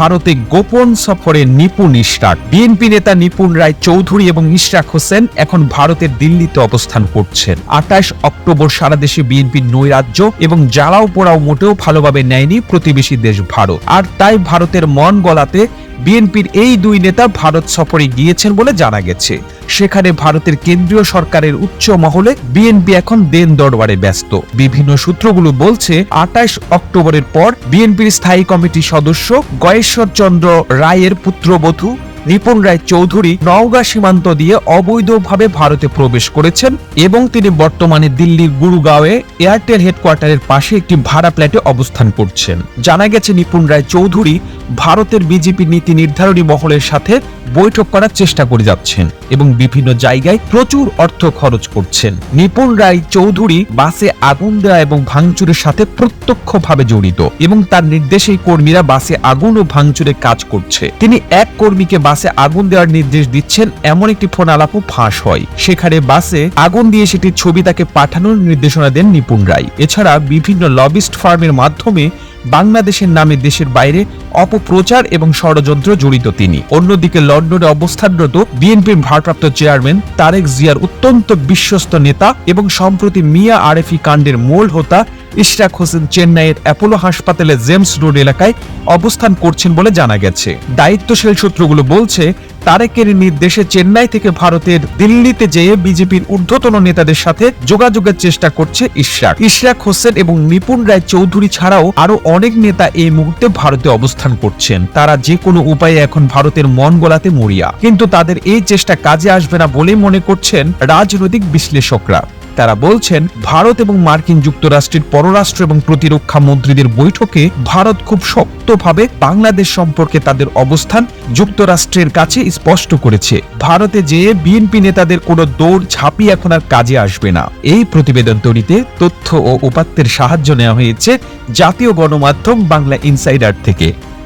ভারতে গোপন সফরে নিপুণ ইশরাক বিএনপি নেতা নিপুণ রায় চৌধুরী এবং ইশরাক হোসেন এখন ভারতের দিল্লিতে অবস্থান করছেন। আঠাশ অক্টোবর সারা দেশে বিএনপির নৈরাজ্য এবং জ্বালাও পোড়াও মোটেও ভালোভাবে নেয়নি প্রতিবেশী দেশ ভারত। আর তাই ভারতের মন গলাতে বিএনপির এই দুই নেতা ভারত সফরে গিয়েছেন বলে জানা গেছে। সেখানে ভারতের কেন্দ্রীয় সরকারের উচ্চ মহলে বিএনপি এখন দেন দরবারে ব্যস্ত। বিভিন্ন সূত্রগুলো বলছে, আঠাশ অক্টোবরের পর বিএনপির স্থায়ী কমিটির সদস্য গয়েশ্বর চন্দ্র রায়ের পুত্রবধূ রিপন রায় চৌধুরী নওগাঁ সীমান্ত দিয়ে অবৈধভাবে ভারতে প্রবেশ করেছেন এবং তিনি বর্তমানে দিল্লির গুরুগাঁওয়ে এয়ারটেল হেডকোয়ার্টারের পাশে একটি ভাড়া ফ্ল্যাটে অবস্থান করছেন। জানা গেছে নিপুণ রায় চৌধুরী ভারতের বিজেপি নীতি নির্ধারণী মহলের সাথে বৈঠক করার চেষ্টা করে যাচ্ছেন এবং বিভিন্ন জায়গায় প্রচুর অর্থ খরচ করছেন। নিপুণ রায় চৌধুরী বাসে আগুন দেওয়া এবং ভাঙচুরের সাথে প্রত্যক্ষভাবে জড়িত এবং তার নির্দেশেই কর্মীরা বাসে আগুন ও ভাঙচুরে কাজ করছে। তিনি এক কর্মীকে বাসে আগুন দেওয়ার নির্দেশ দিচ্ছেন, এমন একটি ফোন আলাপও ফাঁস হয়। সেখানে বাসে আগুন দিয়ে সেটির ছবি তাকে পাঠানোর নির্দেশনা দেন নিপুণ রায়। এছাড়া বিভিন্ন লবিস্ট ফার্মের মাধ্যমে বাংলাদেশের নামে দেশের বাইরে অপপ্রচার এবং ষড়যন্ত্র জড়িত তিনি। অন্যদিকে লন্ডনে অবস্থানরত বিএনপির ভারপ্রাপ্ত চেয়ারম্যান তারেক জিয়ার অত্যন্ত বিশ্বস্ত নেতা এবং সম্প্রতি মিয়া আরেফি কাণ্ডের মূল হোতা ইশরাক হোসেন চেন্নাইয়ের অ্যাপোলো হাসপাতালে জেমস রোড এলাকায় অবস্থান করছেন বলে জানা গেছে। দায়িত্বশীল সূত্রগুলো বলছে তারেকের নির্দেশে চেন্নাই থেকে ভারতের দিল্লিতে যেয়ে বিজেপির ঊর্ধ্বতন নেতাদের সাথে যোগাযোগের চেষ্টা করছে ইশরাক। ইশরাক হোসেন এবং নিপুণ রায় চৌধুরী ছাড়াও আরও অনেক নেতা এই মুহূর্তে ভারতে অবস্থান করছেন। তারা যে কোনো উপায়ে এখন ভারতের মন গোলাতে মরিয়া। কিন্তু তাদের এই চেষ্টা কাজে আসবে না বলেই মনে করছেন রাজনৈতিক বিশ্লেষকরা। তারা বলছেন, ভারত এবং মার্কিন যুক্তরাষ্ট্রের পররাষ্ট্র এবং প্রতিরক্ষা মন্ত্রীদের বৈঠকে ভারত খুব শক্তভাবে বাংলাদেশ সম্পর্কে তাদের অবস্থান যুক্তরাষ্ট্রের কাছে স্পষ্ট করেছে। ভারতে যেয়ে বিএনপি নেতাদের কোনো দৌড় ঝাঁপি এখন আর কাজে আসবে না। এই প্রতিবেদন তৈরিতে তথ্য ও উপাত্তের সাহায্য নেওয়া হয়েছে জাতীয় গণমাধ্যম বাংলা ইনসাইডার থেকে।